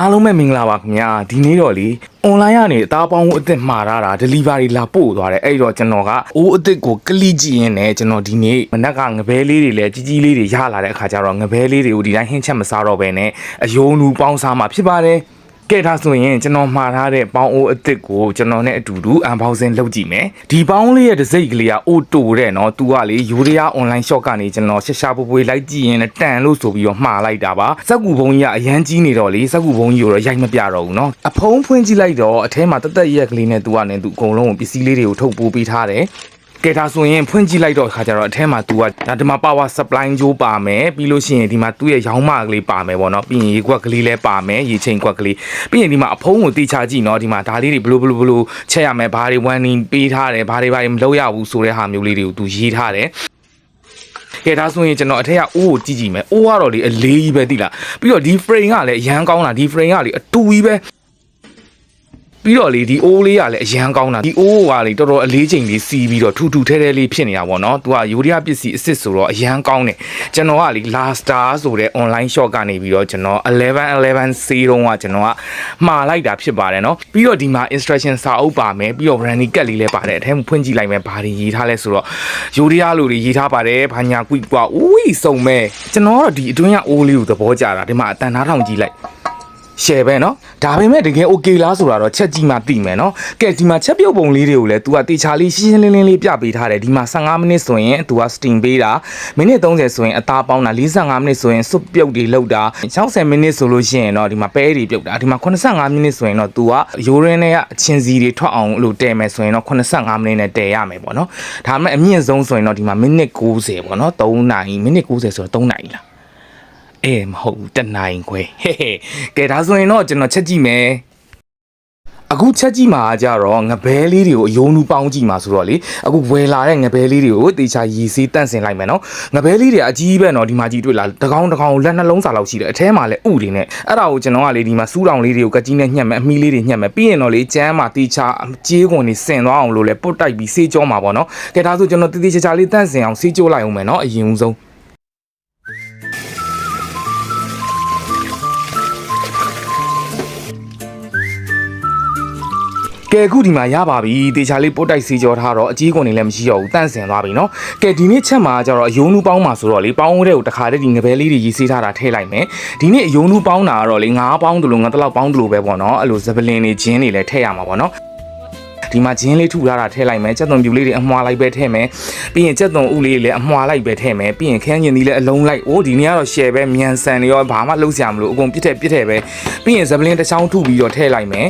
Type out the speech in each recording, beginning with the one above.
အားလုံးပဲမင်္ဂလာပါခင်ဗျာဒီနေ့တော့လေအွန်လိုင်းကနေအသားပေါင်းကိုအစ်စ်မှာထားတာ delivery လာပို့သွားတယ်အဲ့တော့ကျွန်တော်ကအိုးအစ်စ်ကိုကလိကြည့်ရင်းနဲ့ကျွန်တော်ဒီနေ့မနက်ကငပဲလေးတွေလည်းကြီးကြီးလေးတွေရလာတဲ့အခါကျတော့ငပဲလေးတွေကိုဒီတိုင်းဟင်းချက်မစားတော့ဘဲနဲ့အယုံလူပေါင်းစားမှာဖြစ်ပါတယ် ကဲဒါဆိုရင်ကျွန်တော်မှာထားတဲ့ပေါင်းအိုးအစ်စ်ကိုကျွန်တော်နဲ့အတူတူအန်ဘောက်စင်လုပ်ကြည့်မယ်ဒီပေါင်းလေးရဲ့တစ်စိတ်ကလေးကအိုတိုတဲ့နော်သူကလေယူရီးယား online shop ကနေကျွန်တော်ရှာရှာပွေပွေလိုက်ကြည့်ရင်လည်းတန်လို့ဆိုပြီးတော့မှားလိုက်တာပါစက်ကူဘုံကြီးကအရန်ကြီးနေတော့လေစက်ကူဘုံကြီးကိုတော့ရိုက်မပြတော့ဘူးနော်အဖုံးဖွင့်ကြည့်လိုက်တော့အထဲမှာတက်တက်ရက်ကလေးနဲ့သူကလည်းသူအကုန်လုံးကိုပစ္စည်းလေးတွေကိုထုတ်ပိုးပေးထားတယ် ကဲဒါဆိုရင်ဖွင့်ကြည့်လိုက်တော့အခါကျတော့အထဲမှာ तू ကဒါဒီမှာ power supply ကြိုးပါမယ်ပြီးလို့ရှိရင်ဒီမှာသူ့ရဲ့ရောင်းမကလေးပါမယ်ပေါ့နော်ပြီးရင်ရေခွက်ကလေးလည်းပါမယ်ရေချိန်ခွက်ကလေးပြီးရင်ဒီမှာအဖုံးကိုတိချကြည့်နော်ဒီမှာဒါလေးတွေဘလို့ဘလို့ဘလို့ချက်ရမယ်ဘာတွေ warning ပေးထားတယ်ဘာတွေဘာတွေမလုပ်ရဘူးဆိုတဲ့ဟာမျိုးလေးတွေကို तू ရေးထားတယ်ကဲဒါဆိုရင်ကျွန်တော်အထက်ကအိုးကိုကြည့်ကြည့်မယ်အိုးကတော့လေအလေးကြီးပဲတိလားပြီးတော့ဒီ frame ကလည်းအရန်ကောင်းတာဒီ frame ကလေအတူကြီးပဲ ပြီးတော့လေဒီအိုးလေးကလည်းအရန်ကောင်းတာဒီအိုးကလေတော်တော်အလေးချိန်လေးစီးပြီးတော့ထူထူထဲထဲလေးဖြစ်နေတာပေါ့နော်သူကယူရီးယားပစ္စည်းအစ်စ်ဆိုတော့အရန်ကောင်းတယ်ကျွန်တော်ကလေ Lastar ဆိုတဲ့ online shop ကနေပြီးတော့ကျွန်တော်1111 C တုန်းကကျွန်တော်ကမှားလိုက်တာဖြစ်ပါတယ်နော်ပြီးတော့ဒီမှာ instruction စာအုပ်ပါမယ်ပြီးတော့ branding ကတ်လေးလည်းပါတယ်အထက်မှာဖွင့်ကြည့်လိုက်မယ်ဘာတွေရေးထားလဲဆိုတော့ယူရီးယားလိုတွေရေးထားပါတယ်ဘာညာကွိကွာဦးဝီစုံမဲ့ကျွန်တော်ကတော့ဒီအတွင်းကအိုးလေးကိုသဘောကျတာဒီမှာအတန်သားထောင်ကြည့်လိုက် ရှယ်ပဲเนาะဒါပေမဲ့တကယ် okay လားဆိုတာတော့ချက်ကြည့်မှသိမယ်เนาะကဲဒီမှာချက်ပြုတ်ပုံလေးတွေကိုလည်း तू ကတေချာလေးရှင်းရှင်းလင်းလင်းလေးပြပေးထားတယ်ဒီမှာ15မိနစ်ဆိုရင် तू က steam ပေးတာမိနစ်30ဆိုရင်အသားပေါင်းတာ45မိနစ်ဆိုရင်စွပ်ပြုတ်တွေလောက်တာ60မိနစ်ဆိုလို့ရှိရင်တော့ဒီမှာပဲတွေပြုတ်တာဒီမှာ85မိနစ်ဆိုရင်တော့ तू ကရိုးရင်းနဲ့အချင်းစီတွေထွက်အောင်လို့တဲမယ်ဆိုရင်တော့85မိနစ်နဲ့တဲရမယ်ပေါ့เนาะဒါပေမဲ့အမြင့်ဆုံးဆိုရင်တော့ဒီမှာမိနစ်90ပေါ့เนาะ3နာရီမိနစ်90ဆိုတော့3နာရီလား အေးမဟုတ်ဘူးတနိုင်ခွဲဟဲ့ဟဲ့ကဲဒါဆိုရင်တော့ကျွန်တော်ချက်ကြည့်မယ်အခုချက်ကြည့်မှာကြတော့ငပဲလေးတွေကိုအယုံနူပေါင်းကြည့်မှာဆိုတော့လေအခုဝယ်လာတဲ့ငပဲလေးတွေကိုတေချာရည်စည်းတန့်စင်လိုက်မယ်နော်ငပဲလေးတွေအကြီးပဲနော်ဒီမှာကြည့်တွေ့လားတကောင်တကောင်လက်နှလုံးစာလောက်ရှိတယ်အထဲမှာလည်းဥတွေနဲ့အဲ့ဒါကိုကျွန်တော်ကလေဒီမှာစူးတောင်လေးတွေကိုကကြီးနဲ့ညှက်မယ်အမီးလေးတွေညှက်မယ်ပြီးရင်တော့လေကျမ်းမှာတေချာကြေးခွန်တွေဆင်သွားအောင်လို့လေပုတ်တိုက်ပြီးစေးကြောမှာပေါ့နော်ကဲဒါဆိုကျွန်တော်တေတေချာချာလေးတန့်စင်အောင်စေးကြောလိုက်အောင်မယ်နော်အရင်ဦးဆုံး ကဲအခုဒီမှာရပါပြီတေချာလေးပုတ်တိုက်စီကြောထားတော့အကြီးကွန်နေလည်းမရှိတော့ဘူးတန့်စင်သွားပြီနော်ကဲဒီနေ့ချက်မှာကျတော့အယုံနူးပေါင်းမှာဆိုတော့လေပေါင်းတဲ့ကိုတခါတည်းဒီငပဲလေးတွေရေးဆေးထားတာထည့်လိုက်မယ်ဒီနေ့အယုံနူးပေါင်းတာကတော့လေငါးပေါင်းတလို့ငါတလောက်ပေါင်းတလို့ပဲပေါ့နော်အဲ့လိုဇပလင်တွေဂျင်းတွေလည်းထည့်ရမှာပေါ့နော်ဒီမှာဂျင်းလေးထုထားတာထည့်လိုက်မယ်ကြက်သွန်ပြူလေးတွေအမွှာလိုက်ပဲထည့်မယ်ပြီးရင်ကြက်သွန်ဥလေးတွေလည်းအမွှာလိုက်ပဲထည့်မယ်ပြီးရင်ခန်းကျင်သီးလည်းအလုံးလိုက်အိုးဒီနေ့ကတော့ share ပဲမြန်ဆန်ရောဘာမှလှုပ်ရှားမလို့အကုန်ပြစ်ထက်ပြစ်ထက်ပဲပြီးရင်ဇပလင်တစ်ချောင်းထုပြီးတော့ထည့်လိုက်မယ်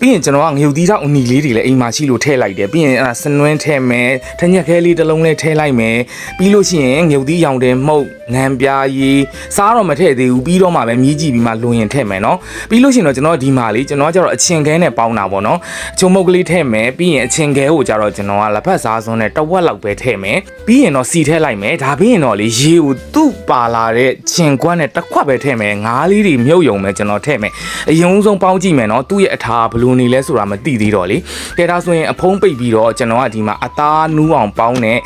ပြီးရင်ကျွန်တော်ကငရုတ်သီးတောက်အနီလေးတွေလည်းအိမ်မှာရှိလို့ထည့်လိုက်တယ်ပြီးရင်အဲ့ဒါစနွင်းထည့်မယ်ထညက်ခဲလေးတစ်လုံးလေးထည့်လိုက်မယ်ပြီးလို့ရှိရင်ငရုတ်သီးရောင်တယ်မှုတ်ငံပြားရီစားတော့မထည့်သေးဘူးပြီးတော့မှပဲမြည်ကြည့်ပြီးမှလွန်ရင်ထည့်မယ်နော်ပြီးလို့ရှိရင်တော့ကျွန်တော်ဒီမှာလေးကျွန်တော်ကကျတော့အချင်ခဲနဲ့ပေါင်းတာပေါ့နော်ချုံမုတ်ကလေးထည့်မယ်ပြီးရင်အချင်ခဲကိုကျတော့ကျွန်တော်ကလက်ဖက်စားစွန်းနဲ့တဝက်လောက်ပဲထည့်မယ်ပြီးရင်တော့စီထည့်လိုက်မယ်ဒါပြီးရင်တော့လေရေကိုသူ့ပါလာတဲ့ချင်ကွမ်းနဲ့တစ်ခွက်ပဲထည့်မယ်ငါးလေးတွေမြုပ်ယုံမယ်ကျွန်တော်ထည့်မယ်အရင်ဆုံးပေါင်းကြည့်မယ်နော်သူ့ရဲ့အထာဘယလိုနေလဲဆိုတာမသိသေးတော့လေကဲဒါဆိုရင်အဖုံးပိတ်ပြီးတော့ကျွန်တော်ကဒီမှာအသားနူးအောင်ပေါင်းတဲ့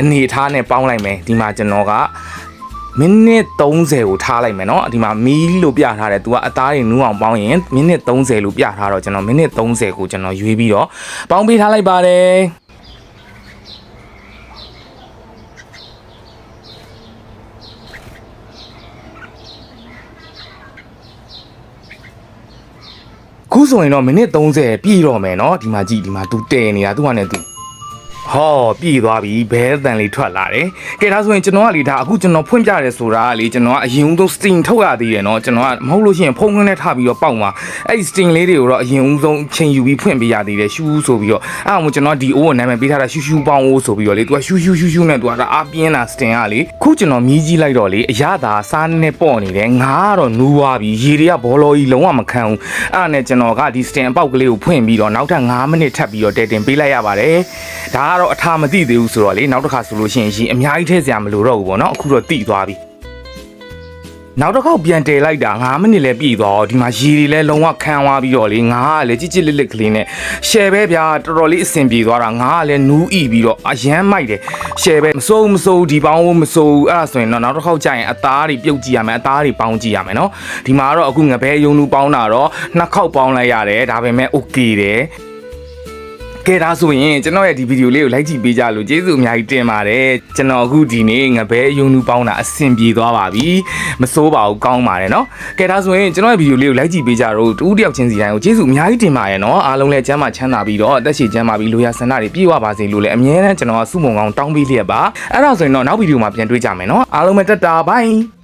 အနေထားနဲ့ပေါင်းလိုက်မယ်ဒီမှာကျွန်တော်ကမိနစ်30ကိုထားလိုက်မယ်เนาะဒီမှာမီးလို့ပြထားတယ်။ तू ကအသားတွေနူးအောင်ပေါင်းရင်မိနစ်30လို့ပြထားတော့ကျွန်တော်မိနစ်30ကိုကျွန်တော်ရွေးပြီးတော့ပေါင်းပေးထားလိုက်ပါတယ်။ ခုဆိုရင်တော့မိနစ်30ပြည့်တော့မယ်เนาะဒီမှာကြည့်ဒီမှာ तू တဲနေတာ तू ကလည်း तू ဟောပြည့်သွားပြီဘဲတန်လေးထွက်လာတယ်ကဲဒါဆိုရင်ကျွန်တော်ကလေဒါအခုကျွန်တော်ဖွင့်ပြရဲဆိုတာကလေကျွန်တော်ကအရင်ဦးဆုံး sting ထုတ်ရသေးတယ်เนาะကျွန်တော်ကမဟုတ်လို့ရှိရင်ဖုန်းခွင်းနဲ့ထပြီးတော့ပေါက်မှာအဲ့ဒီ sting လေးတွေကိုတော့အရင်ဦးဆုံးချိန်ယူပြီးဖွင့်ပေးရသေးတယ်ရှူးဆိုပြီးတော့အဲ့ဒါမှကျွန်တော်ဒီအိုးကိုနာမည်ပေးထားတာရှူးရှူးပေါင်းအိုးဆိုပြီးတော့လေသူကရှူးရှူးရှူးရှူးနဲ့သူကဒါအားပြင်းတာ sting ကလေခုကျွန်တော်မြည်ကြီးလိုက်တော့လေအရသာစားနေပေါ့နေတယ်ငါကတော့နူးသွားပြီရေတွေကဘောလောကြီးလုံးဝမခံဘူးအဲ့ဒါနဲ့ကျွန်တော်ကဒီ sting အပေါက်ကလေးကိုဖွင့်ပြီးတော့နောက်ထပ်9မိနစ်ထပ်ပြီးတော့တဲတင်ပေးလိုက်ရပါတယ်ဒါက တော့အထာမသိသေးဘူးဆိုတော့လေနောက်တစ်ခါဆိုလို့ရှိရင်ရှင်အများကြီးထည့်စရာမလိုတော့ဘူးပေါ့နော်အခုတော့တိသွားပြီနောက်တစ်ခေါက်ပြန်တည်လိုက်တာ9မိနစ်လဲပြည့်သွားတော့ဒီမှာရေတွေလဲလုံးဝခန်းသွားပြီးတော့လေငါကလည်းကြစ်ကြစ်လစ်လစ်ကလေးနဲ့ share ပဲဗျာတော်တော်လေးအဆင်ပြေသွားတာငါကလည်းနူးဤပြီးတော့အရန်မိုက်တယ် share ပဲမစိုးမစိုးဒီပေါင်းမစိုးအဲ့ဒါဆိုရင်တော့နောက်တစ်ခေါက်ကြာရင်အသားတွေပြုတ်ကြည့်ရမယ်အသားတွေပေါင်းကြည့်ရမယ်နော်ဒီမှာတော့အခုငပဲယုံနူးပေါင်းတာတော့နှစ်ခေါက်ပေါင်းလိုက်ရတယ်ဒါပေမဲ့ okay တယ် ကဲဒါဆိုရင်ကျွန်တော်ရဲ့ဒီဗီဒီယိုလေးကို like ကြည့်ပေးကြလို့ကျေးဇူးအများကြီးတင်ပါတယ်ကျွန်တော်အခုဒီနေ့ငပဲယုံနူးပေါင်းတာအဆင်ပြေသွားပါပြီမစိုးပါဘူးကောင်းပါတယ်နော်ကဲဒါဆိုရင်ကျွန်တော်ရဲ့ဗီဒီယိုလေးကို like ကြည့်ပေးကြတော့တူတယောက်ချင်းစီတိုင်းကိုကျေးဇူးအများကြီးတင်ပါတယ်နော်အားလုံးလည်းကျမ်းမာချမ်းသာပြီးတော့အသက်ရှည်ကျမ်းမာပြီးလိုရာဆန္ဒတွေပြည့်ဝပါစေလို့လည်းအမြဲတမ်းကျွန်တော်ကစုမုံကောင်းတောင်းပေးလျက်ပါအဲ့ဒါဆိုရင်တော့နောက်ဗီဒီယိုမှာပြန်တွေ့ကြမယ်နော်အားလုံးပဲတက်တာဘိုင်